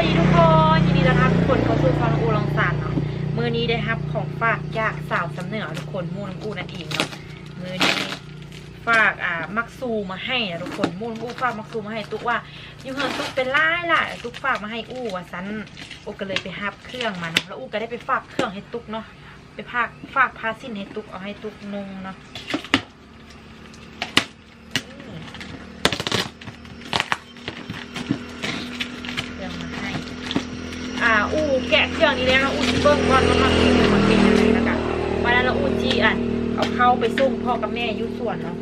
วัสดีทุกคนยินดีต้อนรับทุกคนเข้าสู่ฟองอูลองสานเนาะมือนี้ได้รับของฝากจากสาวสำเนือทุกคนมูนอูนั่นเองเนาะมือนี้ฝากอ่ามักซูมาให้นะทุกคนมูนอูฝากมักซูมาให้ตุ๊กว่าอยู่เฮินตุ๊กเป็นล่ายล่ะตุ๊กฝากมาให้อู้ว่าซันอูก็เลยไปฮับเครื่องมาเนาะแล้วอูก็ได้ไปฝากเครื่องให้ตุ๊กเนาะไปฝากฝากพาสิ้นให้ตุ๊กเอาให้ตุ๊กนุ่งเนาะ เครื่องนี้แล้วนะอูจิเบิ้งก่อนว่ามันเป็นมันเป็นยังไงแล้วกันวันนั้นเราอูจีอะเอาเข้าไปส่งพ่อกับแม่อยุ่ส่วนเนาะ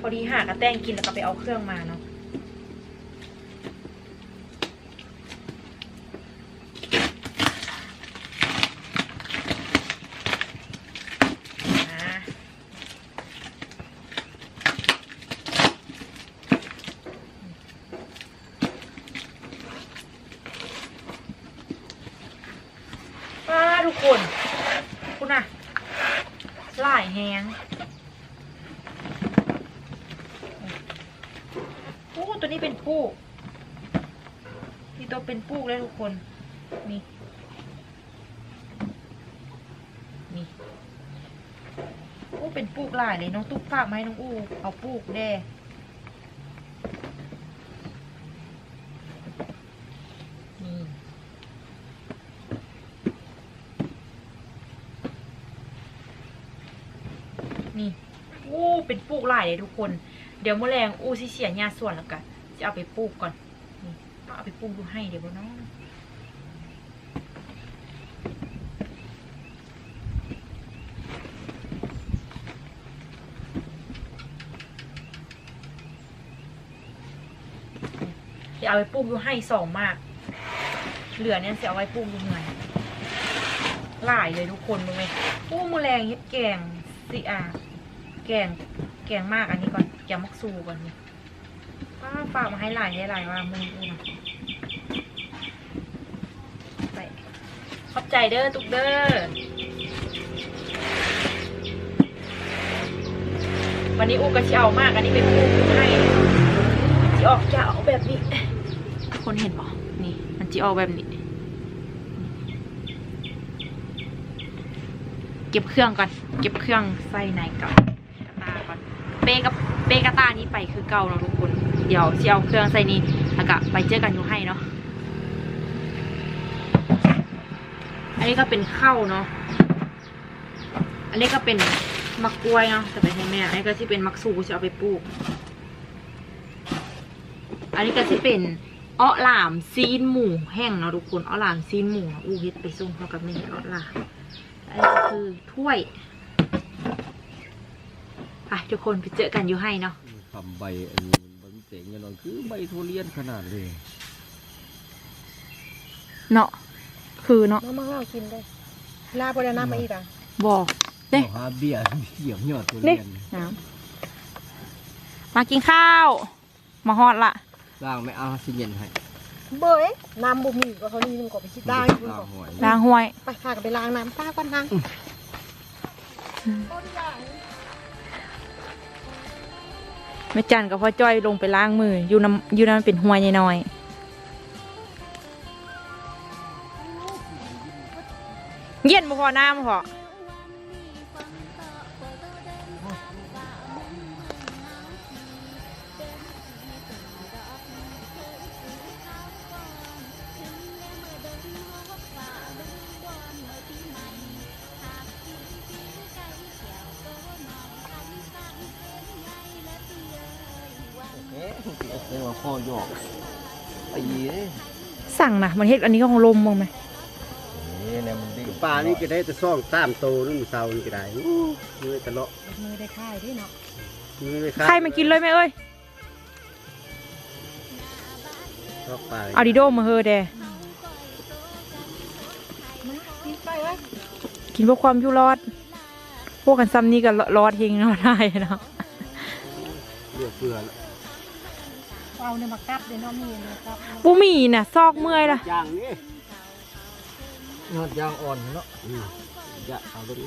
พอดีหากระแตงกินแล้วก็ไปเอาเครื่องมาเนาะ อ่า ป้าทุก คนคุณน่ะหลายแหงโอ้ตัวนี้เป็นปูกนี่ตัวเป็นปูกเลยทุกคนนี่นี่โอ้เป็นปูกหลายเลยน้องตุ๊กฝากมาให้น้องอูเอาปูกแด่นี่ นี่อู้ เลยทุกคน เดี๋ยวมื่อแรงอู้สิเสียหญ้าส่วนแล้วกันจะเอาไปปลูกก่อนนี่เอาไปปลูกดูให้เดี๋ยวน้องเดี๋ยวเอาไปปลูกดูให้สองมาก เหลือเนี่ยจะเอาไว้ปลูกดูเงินหลายเลยทุกคนดูไหมอู้มือแรงเฮ็ดแกงสิอะแกง แกงมากอันนี้ก่อนแกงมักซูก่อนนี่ป้าฝากมาให้หลายได้หลายว่ามึงดูนะไปขอบใจเด้อตุกเด้อวันนี้อูกระเช้ามาก อันนี้เป็นปูปูให้จีออกจะเอาแบบนี้ คนเห็นบ่นี่ มันจีออกแบบนี้ เก็บเครื่องก่อน เก็บเครื่องใส่ในก่อนตาก่อน เปกับ เปกบตานี้ไปคือเก่าเนาะทุกคน เดี๋ยวสิเอาเครื่องใส่นี้แล้วก็ไปเจอกันอยู่ให้เนาะ อันนี้ก็เป็นข้าวเนาะ อันนี้ก็เป็นมักกล้วยเนาะจะไปให้แม่ อันนี้ก็ที่เป็นมักสูจะเอาไปปลูก อันนี้ก็จะเป็นอ้อหลามซีนหมูแห้งเนาะทุกคนอ้อหลามซีนหมูอู้เฮ็ดไปส่งเขากับแม่อ้อหลามอันนี้ก็คือถ้วย ไปทุกคนไปเจอกันอยู่ให้เนาะทำใบอันนี้ใบมะเตงเนี่ยนอนคือใบทุเรียนขนาดเลยเนาะคือเนาะมามาเอากินได้ลาบริณามาอีกอะบอกเด้เอาหาเบี้ยเกี่ยวยอดทุเรียนน้ำมากินข้าว มาฮอดละล่างไม่เอาสิเย็นให้เบยน้ำบุมีก็เขานี่มันก็ไปคิดได้คุณล่างก็หอยล้างห้วยไปพากันไปล้างน้ำป้าก่อนท ม่จันกับพ่อจ้อยลงไปล้างมือ อยู่น้ำอยู่น้ำเป็นหัวยน้อย เย็นบ่พอน้ำพอ เรียกว่าข้อยอกไอ้เหี้สั่งนะมันเฮ็ดอันนี้ก็ของลมมั้งไหมเอ๊ะเนี่ยมันดีปลานี่ก็ได้แต่ซ่องตามโตนึงเสานี่ก็ได้มือตะเลาะมือได้ค่ายด้วยเนาะมือเลยใครมากินเลยไหมเอ้ยลอกปลาเอาดิโดมาเฮอแดกินไปไว้กินเพื่อความอยู่รอด พวกกันซ้ำนี่ก็รอดเฮงรอดได้เนาะเลือเปลือ เอาเนี่ยมากับเดี๋ยวน้องมีเนี่ยกับบุมีน่ะ ซอกเมื่อยล่ะยางนี่ยอดยางอ่อนเนาะอืมจะเอาไปดู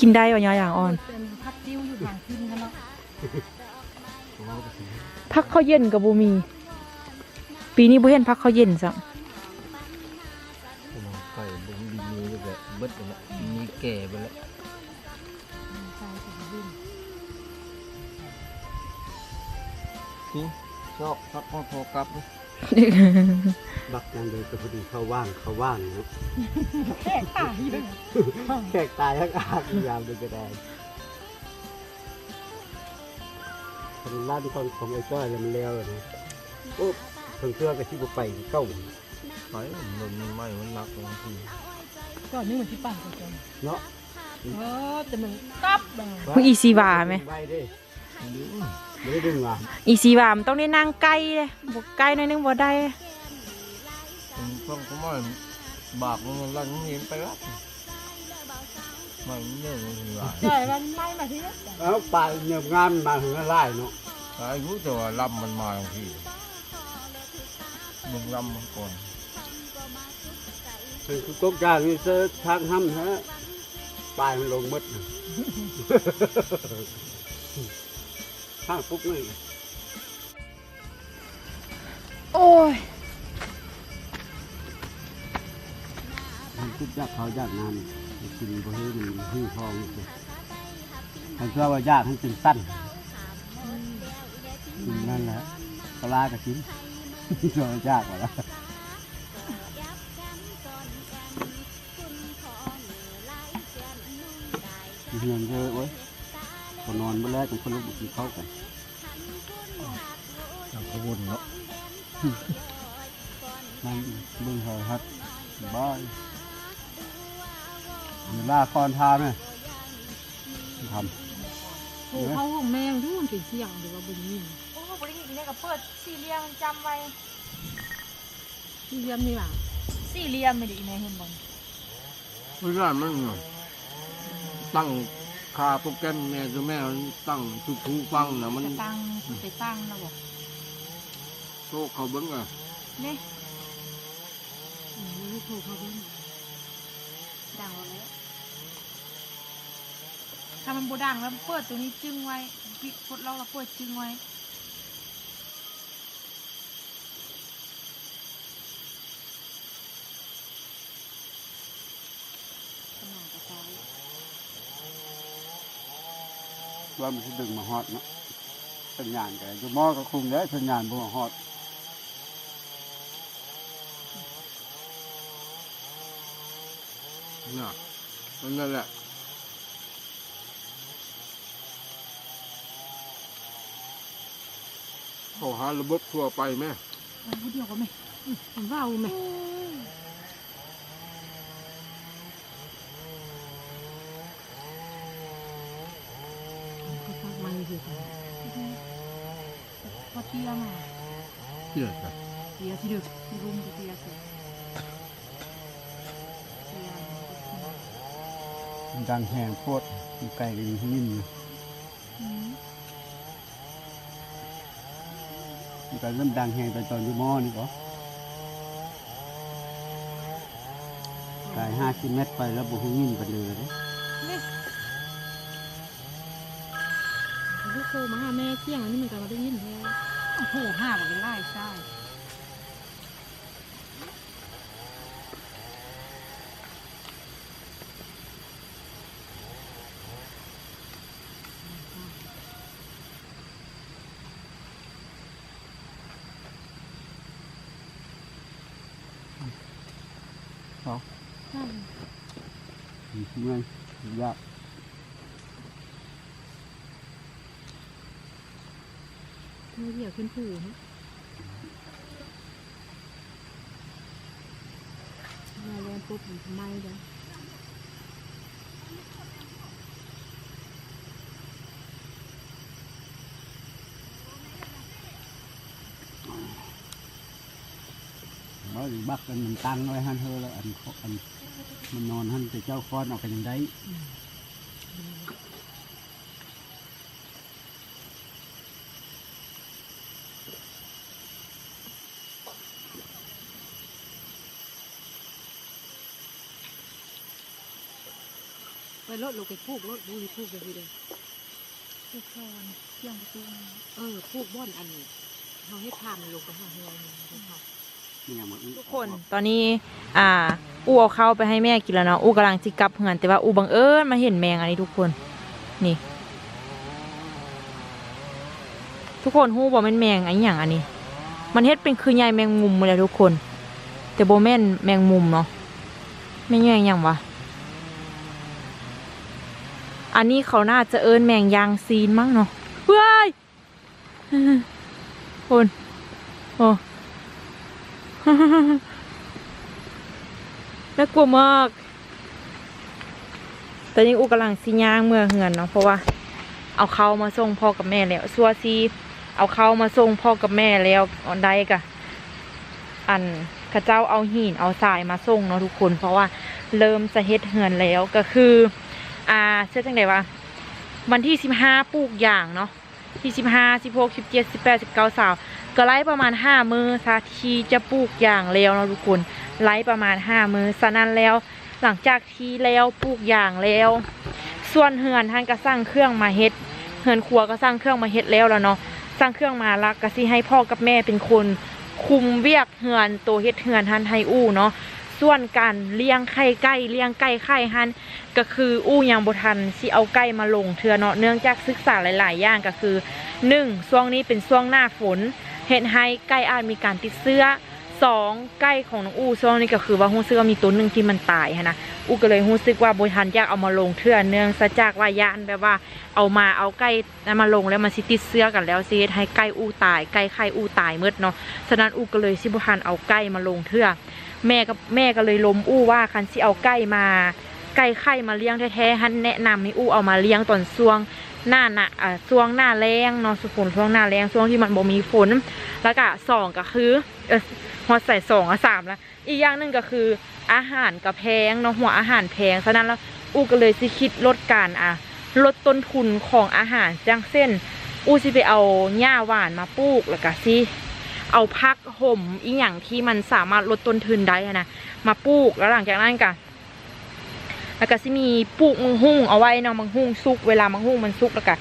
กินได้ป่ะยออย่างอ่อนเป็นพัดติ้วอยู่ทางขึ้นกันเนาะพักข้าวเย็นกับบุมี ปีนี้บุเห็นพักข้าวเย็นสักผมไก่บุ้งดีมืแบบเบิดไปล้วมีแก่ไปล้วใน ชอบพักพอพอกลับดิบักยังเลยก็พอดีเขาว่างเขาว่างเนาะแค่ตายอยู่แขกตายทั้งอาบยามเลยก็ได้คนล้านคนของไอ้จ้อยแล้วมันแล้วเลยนะโอ้เพิ่งเชื่อกับที่บ่ไปเก้าไปมันไม่มันรักบางทีก่อนนึกเหมือนที่ปั่นกันจนเนาะเออแต่มันกลับมามึงอีซีวาไหม ไปเด้ดูไม่ได้ดึงว่ะอีซีวามนต้องได้นั่งใกล้เลยบกใกล้หน่อยนึงบ่ได้มันต้องก็ไม่บากมันรันมันเห็นไปรักมันเนื่องมันหลายใช่มันไม่มาที่นี่เอาไปเงียบงานมาถึงไล่เนาะอายุแต่ว่าลำมันมาบางทีมึงลำมันก่อนถึงคือกกยางนี่เจอทางห้ำฮะปลายมันลงหมด น่ะทางปุ๊บนี่โอ้ยมันปุ๊บยากเขายากงานกินบ่ให้มันหิ้วทองนี่มันเชื่อว่ายากให้เป็นสั้นกินนั่นแหละปลาก็กินเชื่อว่ายากกว่าแล้วเฮียนเยอะเว้ย คนนอนเมื่อแรกเป็นคนลุกกินข้าวกันอย่างขบุนเนาะนั่งเบิ่งเหอฮัดบ้ายเวลาคอนทาไหมทโอ้เขาห้องแม่ทุกคนถึงเสียงหรือว่าบุญยิ่งโอ้บริหิตเนี่ยกับเปิดสี่เหลี่ยมจำไว้ที่เยี่ยมนี่หว่าสี่เหลี่ยมไม่ได้อีแม่เห็นบ่ไม่ได้มันเนาะตั้ง คาโปรแกรมแม่จะแม่มันตั้งทุกทูฟังนะมันจะตั้งไปตั้งนะบอกโชคเขาเบิ้งอะนี่อืมไม่โทรเขาด้วยดังแล้วถ้ามันบูดังแล้วเปิดตัวนี้จึงไว้ปิดกดล็อกแล้วเปิดจึงไว้ ว่ามันจะดึงมาฮอดเนาะสัญญาณกันอยู่หม้อก็คุมได้สัญญาณบ่มาฮอดน่ะนั่นแหละเขาหาระบบทั่วไปไหมเอาผู้เดียวก็ไม่อืมผมว่าเอาไหมเขาฟังไม่เห็นพอเตี้ยมา เชื่อจ้ะ เตี้ยที่ดึกที่รุ่มก็ เตี้ยเสร็จเตี้ยมันดังแหงโคตรไกลกันยิ่งยิ่งอยู่อืมมันก็เริ่มดังแหงไปตอนยู่ม้อนี่ก็ไกลห้าสิบเมตรไปแล้วบุหยิ่งไปเลยเด้ลูก โทรมาหาแม่เที่ยงอันนี้มันก็มาได้ยินแท้โอ้โหห้าแบบไล่ใช่ เขาใช่เมื่อยยากเมื่อเดียวขึ้นผูนะมาแรงปุ๊บมันทำไมเด้อ nó thì bắt anh mình tăng thôi han hơ là anh khó anh mình nòn han thì cháu con nào cái đấy ไปรถลูกไปพูกรถดูดิพูกกันดีเลยพูกแค่วันเที่ยงประตูเออพูกบ้อนอันนี้เขาให้ทานลงไปหาเฮือนนะครับนี่ไงมันทุกคนตอนนี้ อ่า อูเอาข้าวไปให้แม่กินแล้วเนาะอูกำลังจิกลับเหือนแต่ว่าอูบังเอิญมาเห็นแมงอันนี้ทุกคน นี่ ทุกคนฮู้บ่แม่นแมงอันอหย่างอันนี้ มันเฮ็ดเป็นคือใยแมงมุมเลยทุกคน แต่บ่แม่นแมงมุมเนาะแม่นแมงหยังวะ อันนี้เขาน่าจะเอิ้นแมงยางซีนมั้งเนาะเฮ้ยคนโอ้น่ากลัวมาก ตอนนี้อูกำลังสิย่างเมื่อเหือนเนาะเพราะว่า เอาเขามาส่งพ่อกับแม่แล้วซัวซีเอาเขามาส่งพ่อกับแม่แล้วออนได้กะอันข้าเจ้าเอาหินเอาทรายมาส่งเนาะทุกคน เพราะว่าเริ่มจะเฮ็ดเหือนแล้วก็คือ อ่าเชื่อจังไดวะวันที่สิบห้าปลูกอย่างเนาะที่สิบห้าสิบหกสิบเจ็ดสิบแปดสิบเก้าสาวก็ไล่ประมาณห้ามือซาทีจะปลูกอย่างแล้วเนาะทุกคนไล่ประมาณห้ามือฉะนั้นแล้ว หลังจากที่แล้วปลูกอย่างแล้ว ส่วนเหือนท่านก็สร้างเครื่องมาเฮ็ดเหือนครัวก็สร้างเครื่องมาเฮ็ดแล้วแล้วเนาะสร้างเครื่องมาแล้วก็สิให้พ่อกับแม่เป็นคนคุมเวียกเหือนตัวเฮ็ดเหือนหันให้อู้เนาะ ส่วนการเลี้ยงไข่ไก่เลี้ยงไก่ไข่หันก็คืออู้ยังบทันสิเอาไก่มาลงเทือเนาะเนื่องจากศึกษาหลาย ๆ อย่างก็คือหนึ่งช่วงนี้เป็นช่วงหน้าฝนเห็นให้ไก่อาจมีการติดเชื้อสองไก่ของน้องอู้ช่วงนี้ก็คือว่าฮู้สึกว่ามีตัวหนึ่งที่มันตายหั้นะอู้ก็เลยรู้สึกว่าบทันอยากเอามาลงเทือเนื่องซะจากว่ายานแบบว่าเอามาเอาไก่นั้นมาลงแล้วมันสิติดเชื้อกันแล้วสิเฮ็ดให้ไก่อู้ตายไก่ไข่อู้ตายหมดเนาะฉะนั้นอูก็เลยสิบุหันเอาไก่มาลงเทื่อ แม่ก็แม่ก็เลยล้มอู้ว่าคันสิเอาไก่มาไก่ไข่มาเลี้ยงแท้ๆฮันแนะนำให้อู้เอามาเลี้ยงตอนช่วงหน้าหนะอ่าช่วงหน้าแรงเนาะสุฝนช่วงหน้าแรงช่วงที่มันบ่มีฝนแล้วก็สองก็คือเออหัวใส่สองอะสามละอีกอย่างหนึ่งก็คืออาหารก็แพงเนาะหัวอาหารแพงฉะนั้นแล้วอู้ก็เลยสิคิดลดการอะลดต้นทุนของอาหารจังเส้น อู้สิไปเอาหญ้าหวานมาปลูกแล้วก็สิ เอาพักห่มอีหยังที่มันสามารถลดต้นทุนได้นะมาปลูกแล้วหลังจากนั้นก็แล้วก็สิมีปลูกมังหุ่งเอาไว้เนาะมังหุ่งสุกเวลามังหุ่งมันสุกแล้วก็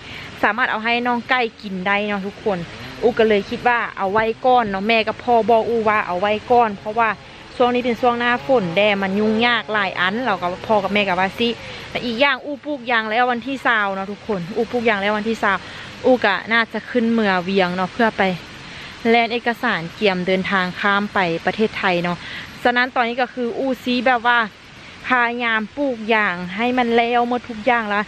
สามารถเอาให้น้องไก่กินได้เนาะทุกคน อูก็เลยคิดว่าเอาไว้ก้อนเนาะแม่กับพ่อบอกอูว่าเอาไว้ก้อน เพราะว่าช่วงนี้เป็นช่วงหน้าฝนแดดมันยุ่งยากหลายอัน เรากับพ่อกับแม่กับว่าสิแต่อีกอย่างอูปลูกยางแล้ววันที่ซาวเนาะทุกคนอูปลูกยางแล้ววันที่ซาวอูกะน่าจะขึ้นเมือเวียงเนาะเพื่อไป แลนเอกสารเกี่ยมเดินทางข้ามไปประเทศไทยเนาะฉะนั้นตอนนี้ก็คืออูซีแบบว่าพยายามปลูกอย่างให้มันแล้วหมดทุกอย่างแล้ว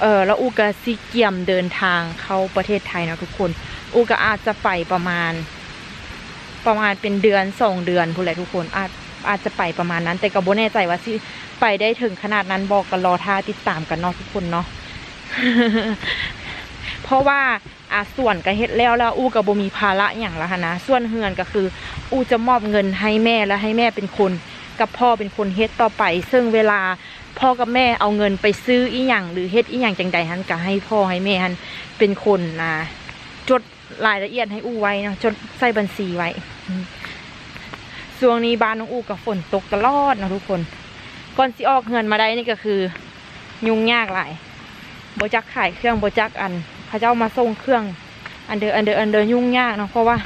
เออแล้วอูก็ซีเกี่ยมเดินทางเข้าประเทศไทยเนาะทุกคน อูก็อาจจะไปประมาณ ประมาณเป็นเดือนสองเดือนพูดแหละทุกคนอาจอาจจะไปประมาณนั้น แต่ก็บ่แน่ใจว่าสิไปได้ถึงขนาดนั้นบอกกันรอท่าติดตามกันเนาะทุกคนเนาะเพราะว่า อะส่วนก็เฮ็ดแล้วแล้วอู้กับบ่มีภาระอย่างละนะส่วนเฮือนก็คือ อู้จะมอบเงินให้แม่และให้แม่เป็นคน กับพ่อเป็นคนเฮ็ดต่อไป ซึ่งเวลาพ่อกับแม่เอาเงินไปซื้ออีหยังหรือเฮ็ดอีหยังจังใดหันก็ให้พ่อให้แม่หันเป็นคนนะจดรายละเอียดให้อู้ไว้นะจดใส่บัญชีไว้ช่วงนี้บ้านน้องอู้กับฝนตกตลอดนะทุกคนก่อนสิออกเงินมาได้นี่ก็คือ ยุ่งยากหลายโบจักขายเครื่องโบจักอัน เขาเจ้ามาส่งเครื่อง อันเดอร์อันเดอร์อันเดอร์ยุ่งยากเนาะเพราะว่า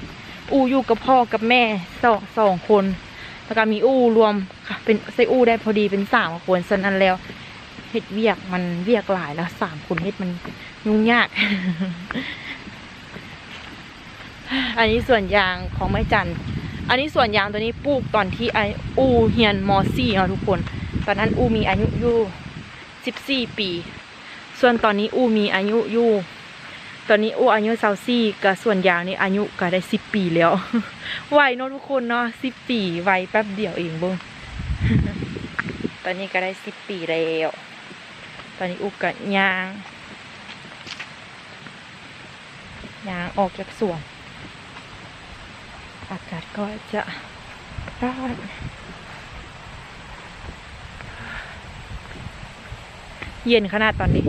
อูอยู่กับพ่อกับแม่สองสองคน แล้วก็มีอูรวมค่ะเป็นใส่อูได้พอดีเป็นสามคนฉะนั้นแล้วเฮ็ดเวียกมันเวียกหลายแล้วสามคนเฮ็ดมันยุ่งยาก อันนี้ส่วนยางของไม้จันอันนี้ส่วนยางตัวนี้ปลูกตอนที่ไออูเฮียนมสี่เนาะทุกคน ตอนนั้นอูมีอายุอยู่สิบสี่ปี ส่วนตอนนี้อูมีอายุอยู่ ตอนนี้อูอายุสาวซี่กับส่วนยางนี่อายุก็ได้สิบปีแล้วไวเนาะทุกคนเนาะสิบปีไวแป๊บเดียวเองเบุ้งตอนนี้ก็ได้สิบปีแล้วตอนนี้อูกับยางยางออกจากสวน อากาศก็จะร้อนเย็นขนาดตอนนี้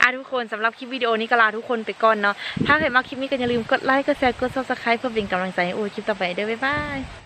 อะทุก คนสำหรับคลิปวิดีโอนี้ก็ลาทุกคนไปก่อนเนาะถ้าใครมาคลิปนี้ก็อย่าลืมกดไลค์กดแชร์กดซับสไคร b e เพื่อเป็นกำลังใจให้โอ้คลิปต่อไปเด้อบ๊ายบาย